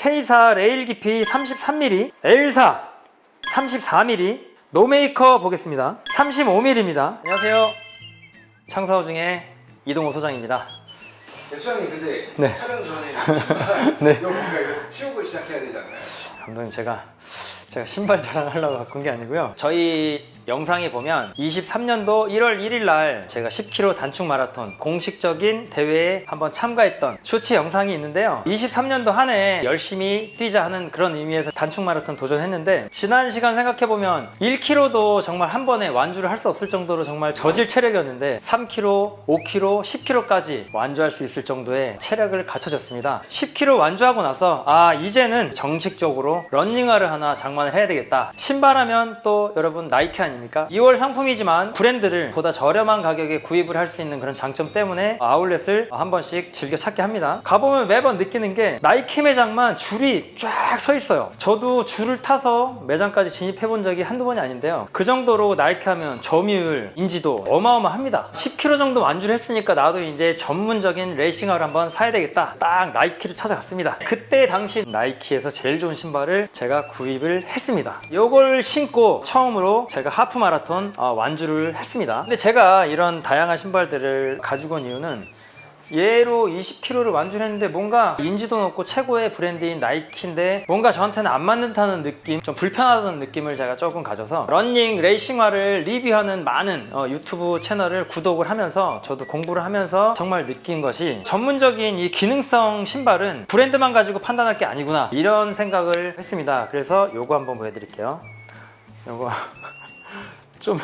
K사 레일 깊이 33mm, L사 34mm, 노메이커 보겠습니다. 35mm입니다. 안녕하세요. 창사호 중에 이동호 소장입니다. 네, 수장님 근데 네. 촬영 전에 네. 이거 이거 치우고 시작해야 되지 않나요? 감독님 제가 제가 신발 자랑하려고 갖고 온 게 아니고요. 저희 영상에 보면 23년도 1월 1일 날 제가 10km 단축 마라톤 공식적인 대회에 한번 참가했던 쇼츠 영상이 있는데요. 23년도 한 해 열심히 뛰자 하는 그런 의미에서 단축 마라톤 도전했는데 지난 시간 생각해 보면 1km도 정말 한 번에 완주를 할 수 없을 정도로 정말 저질 체력이었는데 3km, 5km, 10km까지 완주할 수 있을 정도의 체력을 갖춰졌습니다. 10km 완주하고 나서 아 이제는 정식적으로 런닝화를 하나 장만 을 해야 되겠다. 신발하면 또 여러분 나이키 아닙니까? 2월 상품이지만 브랜드를 보다 저렴한 가격에 구입을 할 수 있는 그런 장점 때문에 아울렛을 한 번씩 즐겨 찾게 합니다. 가보면 매번 느끼는 게 나이키 매장만 줄이 쫙 서 있어요. 저도 줄을 타서 매장까지 진입해 본 적이 한두 번이 아닌데요. 그 정도로 나이키 하면 점유율, 인지도 어마어마합니다. 10km 정도 완주를 했으니까 나도 이제 전문적인 레이싱화를 한번 사야 되겠다. 딱 나이키를 찾아갔습니다. 그때 당시 나이키에서 제일 좋은 신발을 제가 구입을 했습니다. 이걸 신고 처음으로 제가 하프 마라톤 어, 완주를 했습니다. 근데 제가 이런 다양한 신발들을 가지고 온 이유는 얘로 20km를 완주를 했는데 뭔가 인지도 높고 최고의 브랜드인 나이키인데 뭔가 저한테는 안 맞는다는 느낌 좀 불편하다는 느낌을 제가 조금 가져서 러닝 레이싱화를 리뷰하는 많은 어, 유튜브 채널을 구독을 하면서 저도 공부를 하면서 정말 느낀 것이 전문적인 이 기능성 신발은 브랜드만 가지고 판단할 게 아니구나 이런 생각을 했습니다. 그래서 요거 한번 보여드릴게요. 요거 좀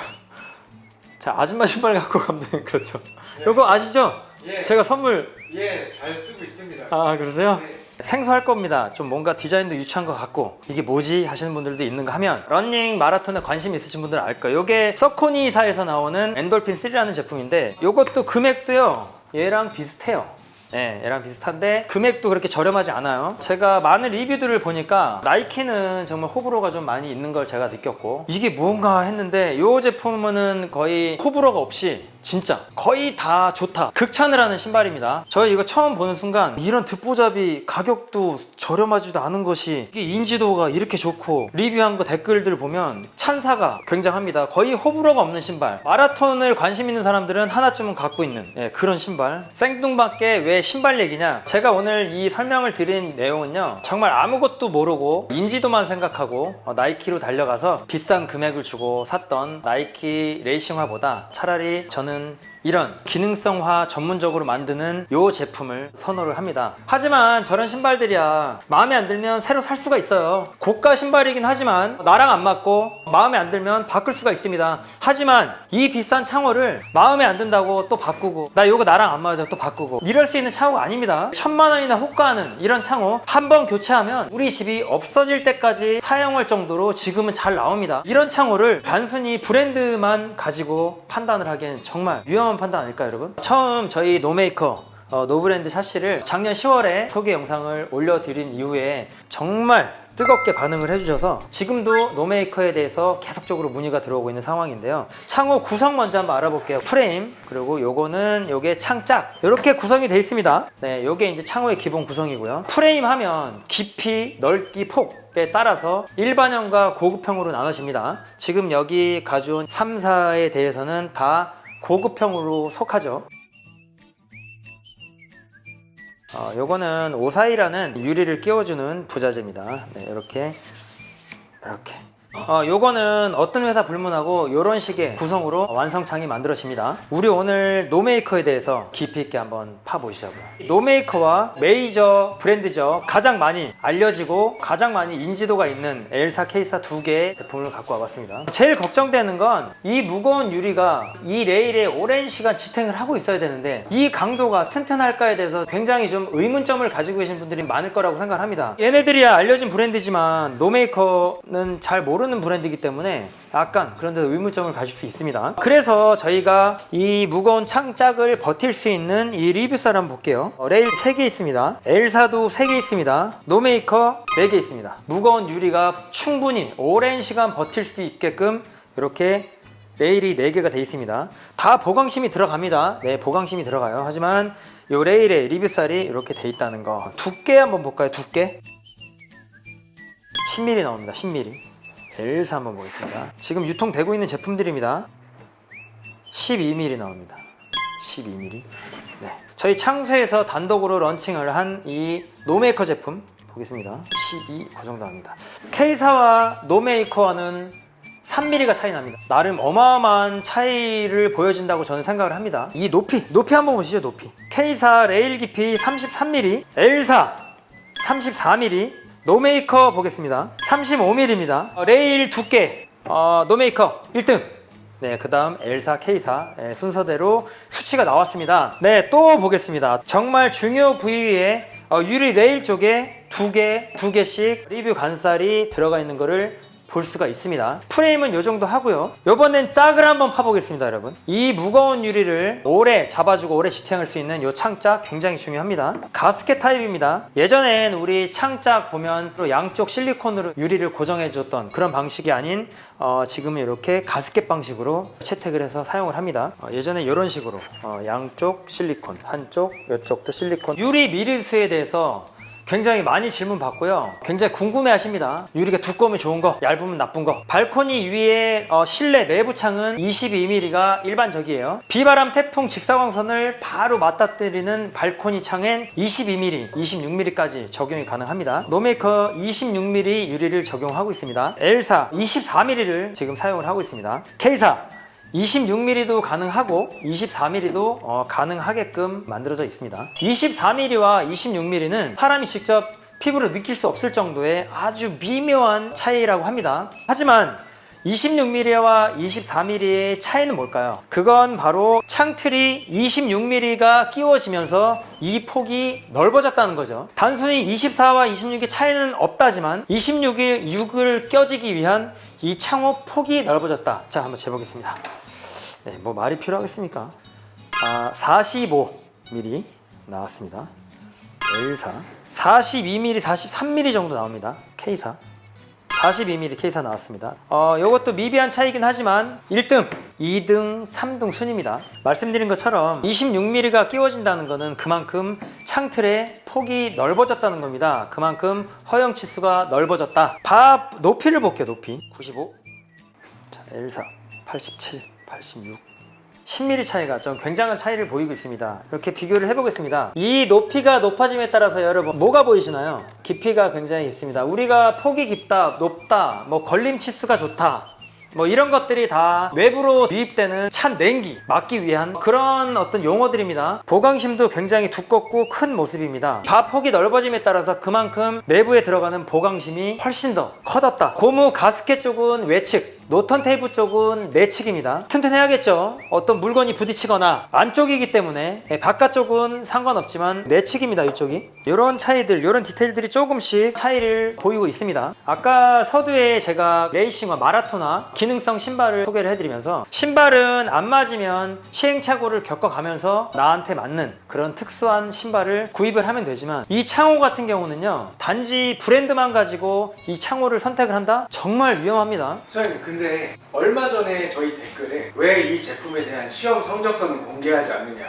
자, 아줌마 신발 갖고 감독님 그렇죠. 요거 아시죠? 예. 제가 선물 예, 잘 쓰고 있습니다. 아 그러세요? 네. 생소할 겁니다. 좀 뭔가 디자인도 유치한 것 같고 이게 뭐지 하시는 분들도 있는가 하면 러닝 마라톤에 관심 있으신 분들은 알 거예요. 이게 서코니사에서 나오는 엔돌핀 3라는 제품인데 이것도 금액도요 얘랑 비슷해요. 네, 얘랑 비슷한데 금액도 그렇게 저렴하지 않아요. 제가 많은 리뷰들을 보니까 나이키는 정말 호불호가 좀 많이 있는 걸 제가 느꼈고 이게 뭔가 했는데 이 제품은 거의 호불호가 없이 진짜 거의 다 좋다. 극찬을 하는 신발입니다. 저희 이거 처음 보는 순간 이런 듣보잡이 가격도 저렴하지도 않은 것이 이게 인지도가 이렇게 좋고 리뷰한 거 댓글들 보면 찬사가 굉장합니다. 거의 호불호가 없는 신발. 마라톤을 관심 있는 사람들은 하나쯤은 갖고 있는 예, 그런 신발. 생뚱맞게 왜 신발 얘기냐? 제가 오늘 이 설명을 드린 내용은요. 정말 아무것도 모르고 인지도만 생각하고 어, 나이키로 달려가서 비싼 금액을 주고 샀던 나이키 레이싱화보다 차라리 저는 이런 기능성화 전문적으로 만드는 요 제품을 선호를 합니다. 하지만 저런 신발들이야 마음에 안 들면 새로 살 수가 있어요. 고가 신발이긴 하지만 나랑 안 맞고 마음에 안 들면 바꿀 수가 있습니다. 하지만 이 비싼 창호를 마음에 안 든다고 또 바꾸고 나 요거 나랑 안 맞아 또 바꾸고 이럴 수 있는 창호가 아닙니다. 천만 원이나 호가하는 이런 창호 한 번 교체하면 우리 집이 없어질 때까지 사용할 정도로 지금은 잘 나옵니다. 이런 창호를 단순히 브랜드만 가지고 판단을 하기에는 정말 위험 한 판단 아닐까요, 여러분? 처음 저희 노메이커 어, 노브랜드 샤시를 작년 10월에 소개 영상을 올려드린 이후에 정말 뜨겁게 반응을 해주셔서 지금도 노메이커에 대해서 계속적으로 문의가 들어오고 있는 상황인데요. 창호 구성 먼저 한번 알아볼게요. 프레임 그리고 요거는 요게 창짝 이렇게 구성이 되어 있습니다. 네, 요게 이제 창호의 기본 구성이고요. 프레임 하면 깊이, 넓기, 폭에 따라서 일반형과 고급형으로 나눠집니다. 지금 여기 가져온 3, 4에 대해서는 다 고급형으로 속하죠. 어, 요거는 오사이라는 유리를 끼워주는 부자재입니다. 네, 이렇게 이렇게. 어, 요거는 어떤 회사 불문하고 이런 식의 구성으로 완성창이 만들어집니다. 우리 오늘 노메이커에 대해서 깊이 있게 한번 파보시자고요. 노메이커와 메이저 브랜드죠. 가장 많이 알려지고 가장 많이 인지도가 있는 L사, K사 두 개의 제품을 갖고 와봤습니다. 제일 걱정되는 건 이 무거운 유리가 이 레일에 오랜 시간 지탱을 하고 있어야 되는데 이 강도가 튼튼할까에 대해서 굉장히 좀 의문점을 가지고 계신 분들이 많을 거라고 생각합니다. 얘네들이야 알려진 브랜드지만 노메이커는 잘 모르는 브랜드이기 때문에 약간 그런 데서 의문점을 가질 수 있습니다. 그래서 저희가 이 무거운 창짝을 버틸 수 있는 이 리뷰사를 한번 볼게요. 어, 레일 3개 있습니다. L사도 3개 있습니다. 노메이커 4개 있습니다. 무거운 유리가 충분히 오랜 시간 버틸 수 있게끔 이렇게 레일이 4개가 되어 있습니다. 다 보강심이 들어갑니다. 네, 보강심이 들어가요. 하지만 이 레일에 리뷰살이 이렇게 돼 있다는 거. 두께 한번 볼까요? 두께? 10mm 나옵니다. 10mm. 엘사 한번 보겠습니다. 지금 유통되고 있는 제품들입니다. 12mm 나옵니다. 12mm. 네. 저희 창수에서 단독으로 런칭을 한 이 노메이커 제품 보겠습니다. 12, 그 정도 합니다. K사와 노메이커와는 3mm가 차이 납니다. 나름 어마어마한 차이를 보여진다고 저는 생각을 합니다. 이 높이, 높이 한번 보시죠, 높이. K사 레일 깊이 33mm, L사 34mm, 노메이커 보겠습니다. 35mm입니다. 레일 두께, 어, 노메이커 1등. 네, 그 다음 L사, K사 예, 순서대로 수치가 나왔습니다. 네, 또 보겠습니다. 정말 중요 부위에 어, 유리 레일 쪽에 두 개, 두 개씩 리뷰 간살이 들어가 있는 거를 볼 수가 있습니다. 프레임은 이 정도 하고요. 이번엔 짝을 한번 파보겠습니다, 여러분. 이 무거운 유리를 오래 잡아주고 오래 지탱할 수 있는 이 창짝 굉장히 중요합니다. 가스켓 타입입니다. 예전엔 우리 창짝 보면 또 양쪽 실리콘으로 유리를 고정해 줬던 그런 방식이 아닌 어, 지금은 이렇게 가스켓 방식으로 채택을 해서 사용을 합니다. 어, 예전에 이런 식으로 어, 양쪽 실리콘, 한쪽, 이쪽도 실리콘. 유리 미리수에 대해서 굉장히 많이 질문 받고요. 굉장히 궁금해 하십니다. 유리가 두꺼우면 좋은 거, 얇으면 나쁜 거. 발코니 위에 어, 실내 내부 창은 22mm가 일반적이에요. 비바람, 태풍, 직사광선을 바로 맞닥뜨리는 발코니 창엔 22mm, 26mm까지 적용이 가능합니다. 노메이커 26mm 유리를 적용하고 있습니다. L사 24mm를 지금 사용을 하고 있습니다. K사 26mm도 가능하고 24mm도 어, 가능하게끔 만들어져 있습니다. 24mm와 26mm는 사람이 직접 피부로 느낄 수 없을 정도의 아주 미묘한 차이라고 합니다. 하지만 26mm와 24mm의 차이는 뭘까요? 그건 바로 창틀이 26mm가 끼워지면서 이 폭이 넓어졌다는 거죠. 단순히 24와 26의 차이는 없다지만 26이 6을 껴지기 위한 이 창호 폭이 넓어졌다. 자, 한번 재보겠습니다. 네, 뭐 말이 필요하겠습니까? 아, 45mm 나왔습니다. L사 42mm, 43mm 정도 나옵니다. K사 42mm K사 나왔습니다. 어, 이것도 미비한 차이긴 하지만 1등, 2등, 3등 순입니다. 말씀드린 것처럼 26mm가 끼워진다는 것은 그만큼 창틀의 폭이 넓어졌다는 겁니다. 그만큼 허용 치수가 넓어졌다. 바 높이를 볼게요. 높이 95. 자, L사 87, 86. 10mm 차이가 좀 굉장한 차이를 보이고 있습니다. 이렇게 비교를 해보겠습니다. 이 높이가 높아짐에 따라서 여러분 뭐가 보이시나요? 깊이가 굉장히 있습니다. 우리가 폭이 깊다, 높다, 뭐 걸림 치수가 좋다. 뭐 이런 것들이 다 외부로 유입되는 찬 냉기 막기 위한 그런 어떤 용어들입니다. 보강심도 굉장히 두껍고 큰 모습입니다. 바폭이 넓어짐에 따라서 그만큼 내부에 들어가는 보강심이 훨씬 더 커졌다. 고무 가스켓 쪽은 외측, 노턴 테이프 쪽은 내측입니다. 튼튼해야겠죠. 어떤 물건이 부딪히거나 안쪽이기 때문에 예, 바깥쪽은 상관없지만 내측입니다. 이쪽이. 이런 차이들, 이런 디테일들이 조금씩 차이를 보이고 있습니다. 아까 서두에 제가 레이싱과 마라토나 기능성 신발을 소개를 해드리면서 신발은 안 맞으면 시행착오를 겪어가면서 나한테 맞는 그런 특수한 신발을 구입을 하면 되지만 이 창호 같은 경우는요 단지 브랜드만 가지고 이 창호를 선택을 한다? 정말 위험합니다. 소장님 근데 얼마 전에 저희 댓글에 왜 이 제품에 대한 시험 성적서는 공개하지 않느냐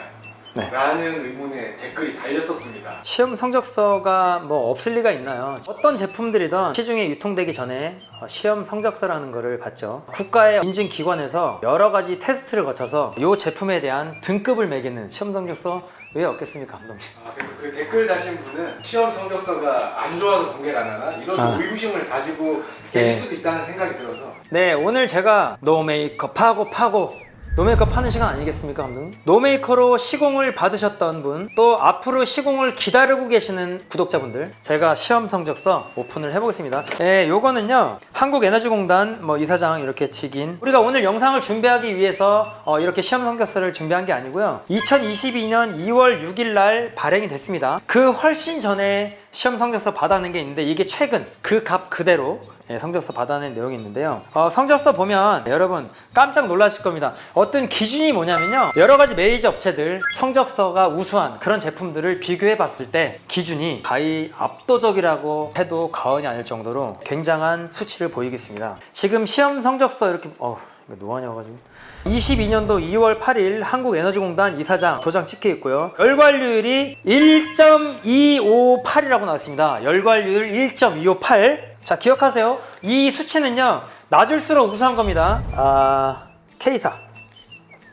네. 라는 의문의 댓글이 달렸었습니다. 시험 성적서가 뭐 없을 리가 있나요? 어떤 제품들이든 시중에 유통되기 전에 어, 시험 성적서라는 거를 받죠. 국가의 인증 기관에서 여러 가지 테스트를 거쳐서 이 제품에 대한 등급을 매기는 시험 성적서 왜 없겠습니까, 감독님? 아, 그래서 그 댓글 다신 분은 시험 성적서가 안 좋아서 공개를 안 하나 이런 아. 의구심을 가지고 네. 계실 수도 있다는 생각이 들어서 네, 오늘 제가 노 메이커 파고 파고 노메이커 파는 시간 아니겠습니까, 감독님? 노메이커로 시공을 받으셨던 분, 또 앞으로 시공을 기다리고 계시는 구독자분들, 제가 시험 성적서 오픈을 해보겠습니다. 네, 요거는요, 한국에너지공단 뭐 이사장 이렇게 직인, 우리가 오늘 영상을 준비하기 위해서 어, 이렇게 시험 성적서를 준비한 게 아니고요. 2022년 2월 6일 날 발행이 됐습니다. 그 훨씬 전에 시험 성적서 받아낸 게 있는데 이게 최근 그 값 그대로 예, 성적서 받아낸 내용이 있는데요. 어, 성적서 보면 여러분 깜짝 놀라실 겁니다. 어떤 기준이 뭐냐면요. 여러 가지 메이저 업체들 성적서가 우수한 그런 제품들을 비교해 봤을 때 기준이 가히 압도적이라고 해도 과언이 아닐 정도로 굉장한 수치를 보이겠습니다. 지금 시험 성적서 이렇게 어 노안이어가지고 22년도 2월 8일 한국에너지공단 이사장 도장 찍혀 있고요. 열관료율이 1.258이라고 나왔습니다. 열관료율 1.258. 자 기억하세요. 이 수치는요 낮을수록 우수한 겁니다. 아 K사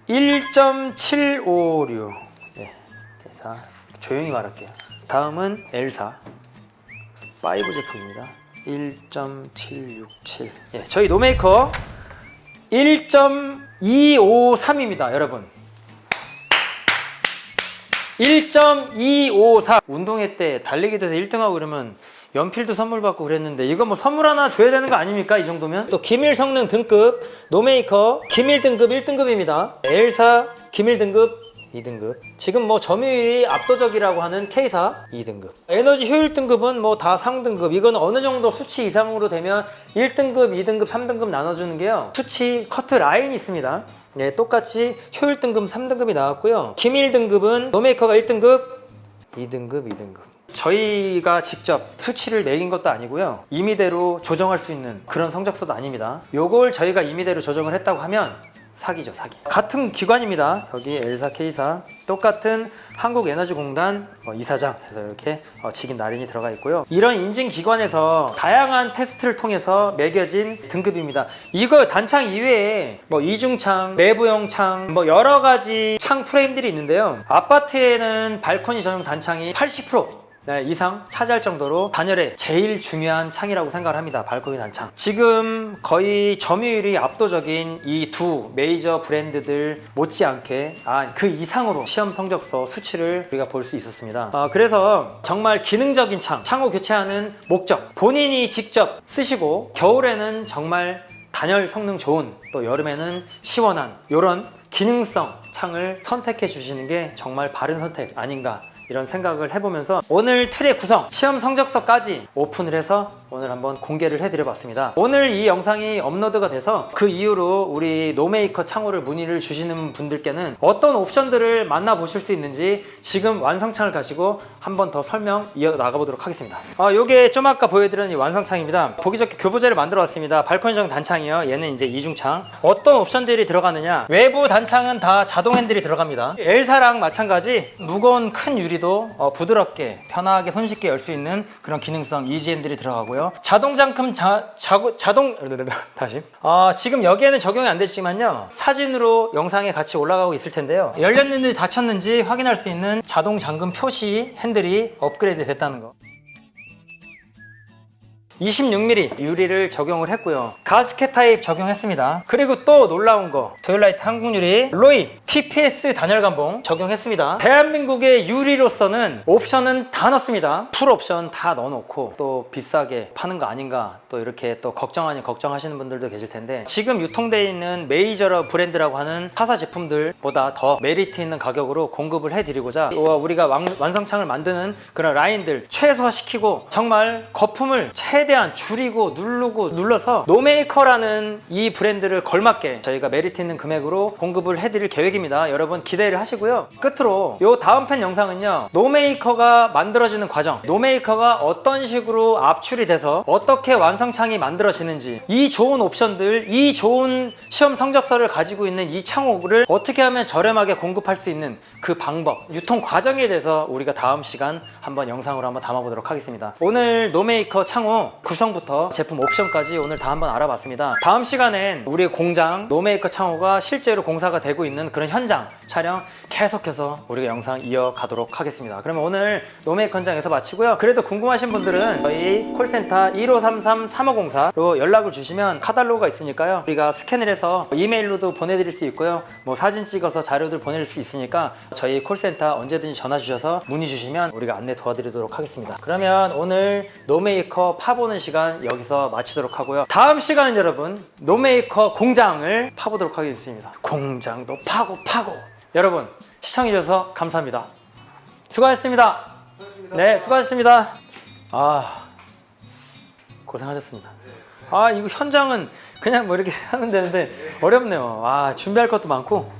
1.756. 네, K사 조용히 말할게요. 다음은 L사 5 제품입니다. 1.767. 예, 저희 노메이커 1.253입니다, 여러분. 1.254 운동회 때 달리기 대서 1등하고 그러면 연필도 선물 받고 그랬는데 이거 뭐 선물 하나 줘야 되는 거 아닙니까 이 정도면? 또 기밀 성능 등급 노메이커 기밀 등급 1등급입니다. L사 기밀 등급 2등급 지금 뭐 점유율이 압도적이라고 하는 K사 2등급 에너지 효율 등급은 뭐 다 상등급 이건 어느 정도 수치 이상으로 되면 1등급 2등급 3등급 나눠주는 게요 수치 커트 라인이 있습니다 네, 똑같이 효율 등급 3등급이 나왔고요. 기밀 등급은 노메이커가 1등급, 2등급, 2등급. 저희가 직접 수치를 매긴 것도 아니고요. 임의대로 조정할 수 있는 그런 성적서도 아닙니다. 요걸 저희가 임의대로 조정을 했다고 하면 사기죠, 사기. 같은 기관입니다. 여기 L사, K사 똑같은 한국에너지공단 어, 이사장 해서 이렇게 어, 직인 날인이 들어가 있고요. 이런 인증 기관에서 다양한 테스트를 통해서 매겨진 등급입니다. 이거 단창 이외에 뭐 이중창, 내부형 창, 뭐 여러 가지 창 프레임들이 있는데요. 아파트에는 발코니 전용 단창이 80% 네, 이상 차지할 정도로 단열에 제일 중요한 창이라고 생각을 합니다. 발코니 단창. 지금 거의 점유율이 압도적인 이 두 메이저 브랜드들 못지않게 아, 그 이상으로 시험 성적서 수치를 우리가 볼 수 있었습니다. 아, 그래서 정말 기능적인 창, 창호 교체하는 목적, 본인이 직접 쓰시고 겨울에는 정말 단열 성능 좋은 또 여름에는 시원한 이런 기능성 창을 선택해 주시는 게 정말 바른 선택 아닌가 이런 생각을 해보면서 오늘 틀의 구성 시험 성적서까지 오픈을 해서 오늘 한번 공개를 해드려 봤습니다. 오늘 이 영상이 업로드가 돼서 그 이후로 우리 노메이커 창호를 문의를 주시는 분들께는 어떤 옵션들을 만나보실 수 있는지 지금 완성창을 가지고 한번 더 설명 이어 나가보도록 하겠습니다. 아, 요게 좀 아까 보여드린 이 완성창입니다. 보기 좋게 교보제를 만들어 왔습니다. 발코니형 단창이요. 얘는 이제 이중창. 어떤 옵션들이 들어가느냐? 외부 단창은 다 자동 핸들이 들어갑니다. L사랑 마찬가지 무거운 큰 유리도 어, 부드럽게 편하게 손쉽게 열 수 있는 그런 기능성 이지 핸들이 들어가고요 자동 잠금 자, 자고, 자동 다시. 아, 지금 여기에는 적용이 안 되지만요. 사진으로 영상에 같이 올라가고 있을 텐데요. 열렸는지 닫혔는지 확인할 수 있는 자동 잠금 표시 핸들이 업그레이드 됐다는 거 26mm 유리를 적용을 했고요. 가스켓 타입 적용했습니다. 그리고 또 놀라운 거 도일라이트 한국 유리 로이 TPS 단열 감봉 적용했습니다. 대한민국의 유리로서는 옵션은 다 넣습니다. 풀 옵션 다 넣어놓고 또 비싸게 파는 거 아닌가 또 이렇게 또 걱정 아닌 걱정하시는 분들도 계실 텐데 지금 유통되어 있는 메이저 브랜드라고 하는 타사 제품들보다 더 메리트 있는 가격으로 공급을 해드리고자 우리가 왕- 완성창을 만드는 그런 라인들 최소화시키고 정말 거품을 최 대한 줄이고 누르고 눌러서 노메이커라는 이 브랜드를 걸맞게 저희가 메리트 있는 금액으로 공급을 해드릴 계획입니다. 여러분 기대를 하시고요. 끝으로 요 다음 편 영상은요. 노메이커가 만들어지는 과정, 노메이커가 어떤 식으로 압출이 돼서 어떻게 완성창이 만들어지는지 이 좋은 옵션들, 이 좋은 시험 성적서를 가지고 있는 이 창호를 어떻게 하면 저렴하게 공급할 수 있는 그 방법, 유통 과정에 대해서 우리가 다음 시간 한번 영상으로 한번 담아보도록 하겠습니다. 오늘 노메이커 창호 구성부터 제품 옵션까지 오늘 다 한번 알아봤습니다. 다음 시간엔 우리 공장 노메이커 창호가 실제로 공사가 되고 있는 그런 현장 촬영 계속해서 우리가 영상 이어가도록 하겠습니다. 그러면 오늘 노메이커 현장에서 마치고요. 그래도 궁금하신 분들은 저희 콜센터 1533-3504로 연락을 주시면 카달로그가 있으니까요. 우리가 스캔을 해서 이메일로도 보내드릴 수 있고요. 뭐 사진 찍어서 자료들 보낼 수 있으니까 저희 콜센터 언제든지 전화 주셔서 문의 주시면 우리가 안내 도와드리도록 하겠습니다. 그러면 오늘 노메이커 파보 는 시간 여기서 마치도록 하고요. 다음 시간은 여러분 노메이커 공장을 파보도록 하겠습니다. 공장도 파고 파고 여러분 시청해주셔서 감사합니다. 수고하셨습니다. 네, 수고하셨습니다. 아, 고생하셨습니다. 아, 이거 현장은 그냥 뭐 이렇게 하면 되는데 어렵네요. 아, 준비할 것도 많고